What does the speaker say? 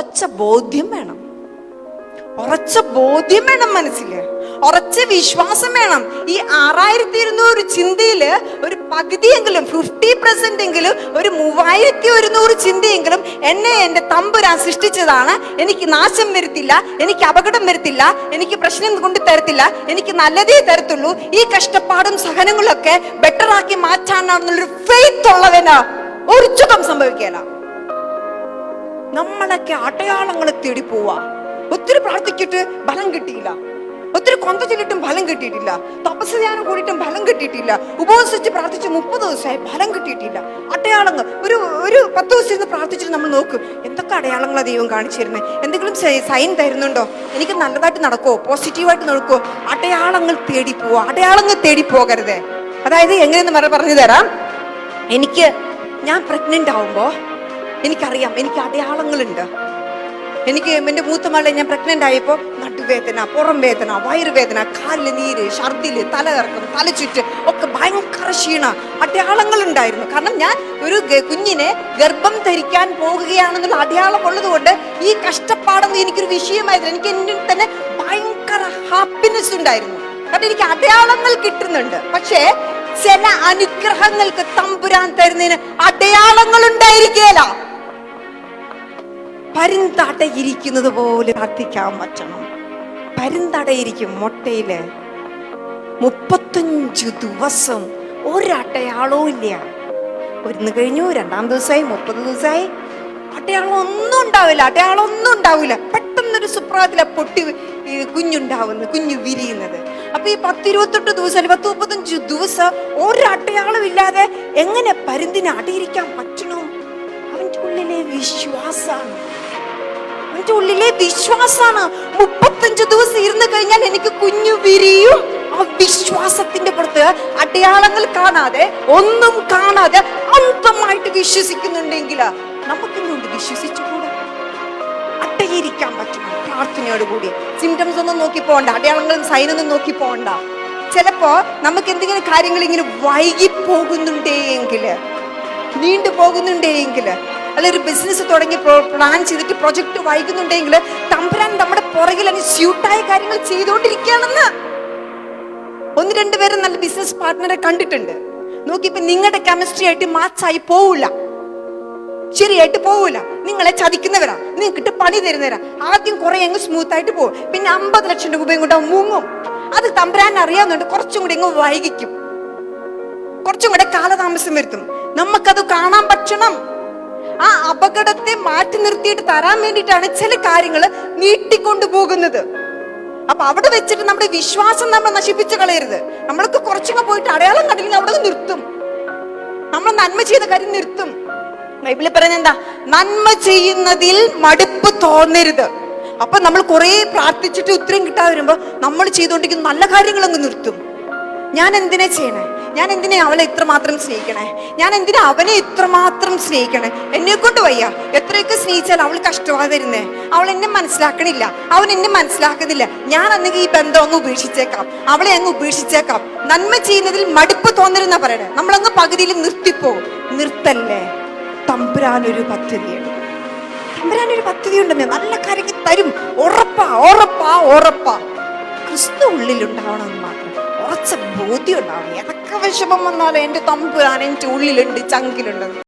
ഉറച്ച ബോധ്യം വേണം. ഉറച്ച ബോധ്യം വേണം മനസ്സിൽ ഉറച്ച വിശ്വാസം വേണം. ഈ ആറായിരത്തി ഇരുന്നൂറ് ചിന്തയിൽ ഒരു പകുതിയെങ്കിലും ഫിഫ്റ്റി പെർസെന്റ് എങ്കിലും ഒരു മൂവായിരത്തി ഒരുന്നൂറ് ചിന്തയെങ്കിലും എന്നെ എന്റെ തമ്പുരാൻ സൃഷ്ടിച്ചതാണ്. എനിക്ക് നാശം വരുത്തില്ല എനിക്ക് അപകടം വരുത്തില്ല എനിക്ക് പ്രശ്നം കൊണ്ട് തരത്തില്ല എനിക്ക് നല്ലതേ തരത്തുള്ളൂ. ഈ കഷ്ടപ്പാടും സഹനങ്ങളൊക്കെ ബെറ്ററാക്കി മാറ്റാനാണെന്നുള്ളൊരു ഫെയ്ത്ത് ഉള്ളവന് ഒരു ചുഖം സംഭവിക്കല. നമ്മളൊക്കെ അടയാളങ്ങൾ തേടി പോവാ. ഒത്തിരി പ്രാർത്ഥിച്ചിട്ട് ഫലം കിട്ടിയില്ല. ഒത്തിരി കൊന്ത ചൊല്ലിട്ടും ഫലം കിട്ടിയിട്ടില്ല. തപസ് ധ്യാനം കൂടിയിട്ടും ഫലം കിട്ടിയിട്ടില്ല. ഉപവസിച്ച് പ്രാർത്ഥിച്ച് മുപ്പത് ദിവസമായി ഫലം കിട്ടിയിട്ടില്ല. അടയാളങ്ങൾ ഒരു ഒരു പത്ത് ദിവസം ഇരുന്ന് പ്രാർത്ഥിച്ചിട്ട് നമ്മൾ നോക്കും എന്തൊക്കെ അടയാളങ്ങളാണ് ദൈവം കാണിച്ചിരുന്നത് എന്തെങ്കിലും സൈൻ തരുന്നുണ്ടോ? എനിക്ക് നല്ലതായിട്ട് നടക്കുമോ പോസിറ്റീവായിട്ട് നടക്കുമോ അടയാളങ്ങൾ തേടി പോവാ. അടയാളങ്ങൾ തേടി പോകരുത്. അതായത് എങ്ങനെയെന്ന് പറ പറഞ്ഞു തരാം. എനിക്ക് ഞാൻ പ്രഗ്നന്റ് ആവുമ്പോ എനിക്കറിയാം എനിക്ക് അടയാളങ്ങളുണ്ട്. എനിക്ക് എന്റെ മൂത്ത മകളെ ഞാൻ പ്രഗ്നന്റ് ആയപ്പോൾ നടുവേദന പുറം വേദന വയറുവേദന കാലിൽ നീര് ഛർദിൽ തലകറക്കം തലചുറ്റ് ഒക്കെ ഭയങ്കര ക്ഷീണ അടയാളങ്ങൾ ഉണ്ടായിരുന്നു കാരണം ഞാൻ ഒരു കുഞ്ഞിനെ ഗർഭം ധരിക്കാൻ പോകുകയാണെന്നുള്ള അടയാളം ഉള്ളത് കൊണ്ട് ഈ കഷ്ടപ്പാടൊന്നും എനിക്കൊരു വിഷയമായിരുന്നു എനിക്ക് എന്നിൽ തന്നെ ഭയങ്കര ഹാപ്പിനെസ് ഉണ്ടായിരുന്നു. കാരണം എനിക്ക് അടയാളങ്ങൾ കിട്ടുന്നുണ്ട്. പക്ഷേ ചില അനുഗ്രഹങ്ങൾക്ക് തമ്പുരാൻ തരുന്നതിന് അടയാളങ്ങൾ ഉണ്ടായിരിക്കേല. പരുന്തടയിരിക്കുന്നത് പോലെ പ്രാർത്ഥിക്കാൻ പറ്റണം. പരുന്തടയിരിക്കും മുട്ടയിൽ മുപ്പത്തഞ്ചു ദിവസം ഒരട്ടയാളോ ഇല്ല. ഒരുന്ന് കഴിഞ്ഞു രണ്ടാം ദിവസമായി മുപ്പത് ദിവസമായി അടയാളം ഒന്നും ഉണ്ടാവില്ല അടയാളം ഒന്നും ഉണ്ടാവില്ല. പെട്ടെന്നൊരു സുപ്രഭാതത്തിലെ പൊട്ടി കുഞ്ഞുണ്ടാവുന്നത് കുഞ്ഞു വിരിയുന്നത്. അപ്പൊ ഈ പത്തിരുപത്തെട്ട് ദിവസം പത്ത് മുപ്പത്തഞ്ച് ദിവസം ഒരടയാളം ഇല്ലാതെ എങ്ങനെ പരുന്തിന് അടയിരിക്കാൻ പറ്റണോ? അവന്റെ ഉള്ളിലെ വിശ്വാസാണ് അവന്റെ ഉള്ളിലെ വിശ്വാസാണ്. മുപ്പത്തഞ്ച് ദിവസം ഇരുന്ന് കഴിഞ്ഞാൽ എനിക്ക് കുഞ്ഞു വിരിയും ആ വിശ്വാസത്തിന്റെ പുറത്ത് അടയാളങ്ങൾ കാണാതെ ഒന്നും കാണാതെ അന്തമായിട്ട് വിശ്വസിക്കുന്നുണ്ടെങ്കിൽ നമുക്കിന്നുണ്ട് വിശ്വസിച്ചുകൂടാ? അട്ടയിരിക്കാൻ പറ്റും പ്രാർത്ഥനയോട് കൂടി. സിംറ്റംസ് ഒന്നും നോക്കി പോകണ്ട അടയാളങ്ങളും സൈനൊന്നും നോക്കി പോകണ്ട. ചിലപ്പോ നമുക്ക് എന്തെങ്കിലും കാര്യങ്ങൾ ഇങ്ങനെ വൈകി പോകുന്നുണ്ടെങ്കിൽ നീണ്ടു പോകുന്നുണ്ടെങ്കിൽ അല്ല ഒരു ബിസിനസ് തുടങ്ങി പ്ലാൻ ചെയ്തിട്ട് പ്രൊജക്ട് വൈകുന്നുണ്ടെങ്കിൽ തമ്പുരാൻ നമ്മുടെ പുറകിൽ അതിന് സ്യൂട്ടായ കാര്യങ്ങൾ ചെയ്തുകൊണ്ടിരിക്കുകയാണെന്ന്. ഒന്ന് രണ്ടുപേരും നല്ല ബിസിനസ് പാർട്ട്ണറെ കണ്ടിട്ടുണ്ട്. നോക്കിയപ്പോ നിങ്ങളുടെ കെമിസ്ട്രി ആയിട്ട് മാച്ച് ആയി പോവില്ല ശരിയായിട്ട് പോവില്ല നിങ്ങളെ ചതിക്കുന്നവരാ. നിങ്ങൾക്കിട്ട് പണി തരുന്നവരാ. ആദ്യം കുറെ അങ്ങ് സ്മൂത്ത് ആയിട്ട് പോകും പിന്നെ അമ്പത് ലക്ഷം രൂപയും കൊണ്ട് മുങ്ങും. അത് തമ്പുരാൻ അറിയാവുന്നുണ്ട് കുറച്ചും കൂടി അങ്ങ് വൈകിക്കും. കുറച്ചും കൂടെ കാലതാമസം വരുത്തും. നമുക്കത് കാണാൻ പറ്റണം. അപകടത്തെ മാറ്റി നിർത്തിയിട്ട് തരാൻ വേണ്ടിയിട്ടാണ് ചില കാര്യങ്ങൾ നീട്ടിക്കൊണ്ടു പോകുന്നത്. അപ്പൊ അവിടെ വെച്ചിട്ട് നമ്മുടെ വിശ്വാസം നമ്മൾ നശിപ്പിച്ചു കളയരുത്. നമ്മൾക്ക് കുറച്ചൊക്കെ പോയിട്ട് അടയാളം കണ്ടില്ലെങ്കിൽ അവിടെ നിർത്തും. നമ്മൾ നന്മ ചെയ്ത കാര്യം നിർത്തും. ബൈബിളിൽ പറയുന്നത് എന്താ? നന്മ ചെയ്യുന്നതിൽ മടുപ്പ് തോന്നരുത്. അപ്പൊ നമ്മൾ കുറെ പ്രാർത്ഥിച്ചിട്ട് ഉത്തരം കിട്ടാതെ വരുമ്പോ നമ്മൾ ചെയ്തുകൊണ്ടിരിക്കുന്ന നല്ല കാര്യങ്ങൾ അങ്ങ് നിർത്തും. ഞാൻ എന്തിനാ ചെയ്യണേ? ഞാൻ എന്തിനാ അവളെ ഇത്രമാത്രം സ്നേഹിക്കണേ? ഞാൻ എന്തിനാ അവനെ ഇത്രമാത്രം സ്നേഹിക്കണേ? എന്നെ കൊണ്ട് വയ്യ. എത്രയൊക്കെ സ്നേഹിച്ചാൽ അവൾ കഷ്ടമാതെ വരുന്നേ. അവൾ എന്നെ മനസ്സിലാക്കണില്ല. അവൻ എന്നെ മനസ്സിലാക്കുന്നില്ല. ഞാൻ അന്നെങ്കിൽ ഈ ബന്ധം അങ്ങ് ഉപേക്ഷിച്ചേക്കാം. അവളെ അങ്ങ് ഉപേക്ഷിച്ചേക്കാം. നന്മ ചെയ്യുന്നതിൽ മടുപ്പ് തോന്നരുന്ന പറയണേ. നമ്മളങ്ങ് പകുതിയിൽ നിർത്തിപ്പോകും നിർത്തല്ലേ? തമ്പുരാനൊരു പദ്ധതിയുണ്ട്. തമ്പുരാനൊരു പദ്ധതി ഉണ്ടെന്നേ നല്ല കാര്യങ്ങൾ തരും. ഉറപ്പാ ഉറപ്പാ ഉറപ്പാ. ക്രിസ്തു ഉള്ളിലുണ്ടാവണമെന്ന് മാത്രം. ഉറച്ച ബോധ്യം ഉണ്ടാവണം. ഏതൊക്കെ വിഷമം വന്നാലും എന്റെ തമ്പുരാൻ എന്റെ ഉള്ളിലുണ്ട് ചങ്കിലുണ്ടെന്ന്